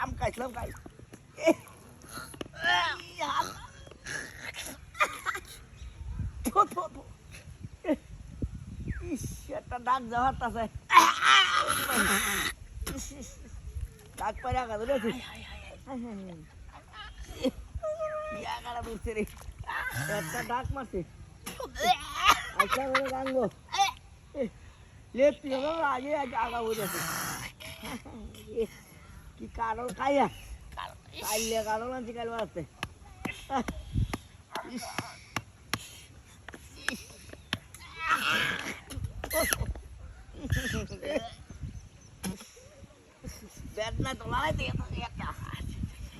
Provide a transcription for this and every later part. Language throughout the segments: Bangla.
আম খাইছিলাম খাই একটা ডাক যাওয়ার আছে ডাক পারে ইয়াগাড়া বুঝছে রে একটা ডাক মারছে আচ্ছা গাঙ্গো লেপটি হলো আগে আগে বুঝেছে কি কারণ খাইয়া কাইলে কারণ আনছি কাল বাড়তে ব্যাট নাই তো লড়াই একটা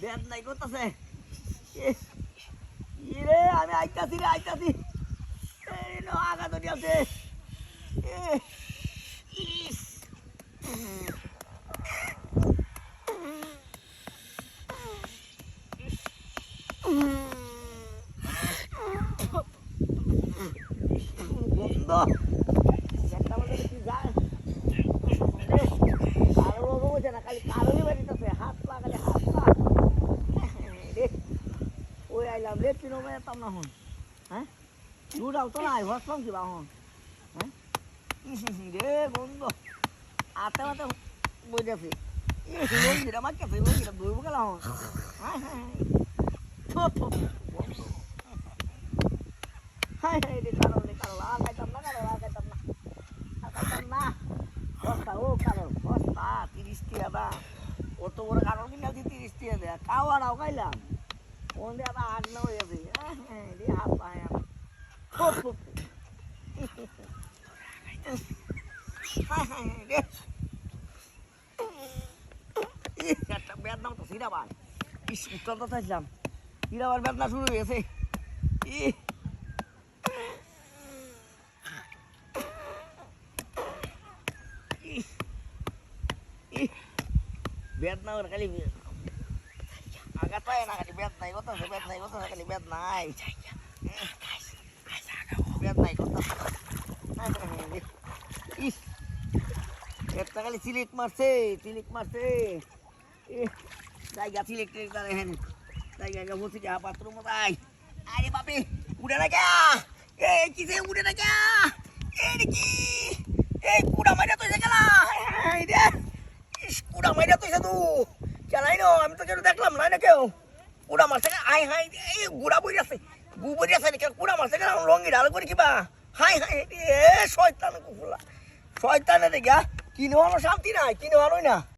ব্যাট নাই করতেছে ইরে, আমি আইতাছি রে, আইতাছি। আগা আছে। ইস বন্ধ একটা মধ্যে কি যায় কারও লোক বোঝে না খালি কারোরই বাড়িতেছে হাত পা খালি হাত পা রে ওই আইলাম হ্যাঁ হ্যাঁ আতে মাতে বুঝেছি মারতেছে লঙ্গিটা ধরবো গেলাম হ্যাঁ হ্যাঁ হাই হাই রে কারণ রে কারণ আগাইতাম না কারণ আগাইতাম না। আগাইতাম না। বস্তা, ও কারণ বস্তা, তিরিশ টিয়া দা। অত বড় কারণ কিনা তিরিশ টিয়া দেয়া। খাওয়ারাও খাইলাম। কোন দিয়ে আবার আগ না হয়ে যাবে হ্যাঁ রে হাত পায় আমার। একটা বেদনা তো সিরাবার ইস উত্তর তো চাইছিলাম সিরাবার বেদনা শুরু হয়েছে ই বেদনা ওর খালি আগা পায় না খালি বেদ নাই কত বেদ নাই কত খালি বেদ নাই বেদ নাই কত ইস একটা খালি সিলিক মারছে সিলিক মারছে। জায়গা সিলিক টিলিক তার হেন জায়গা বসে যা পাত্র মতাই আরে বাপে উড়ে না কে? এই কিসে উড়ে না কে? এই কি? এই কুড়া মাইরা তো গেলা। এই রে। কুড়া মাইরা তো তু। জানাই না, আমি তো কেউ দেখলাম না না কেউ? কুড়া মারছে আই হাই এই গুড়া বই আছে। গু বই আছে নাকি কুড়া মারছে কেন রঙি ঢাল করে কিবা হাই হাই এ, শয়তান কুকুলা শয়তানে দেখা কিনে শান্তি নাই কিনে না।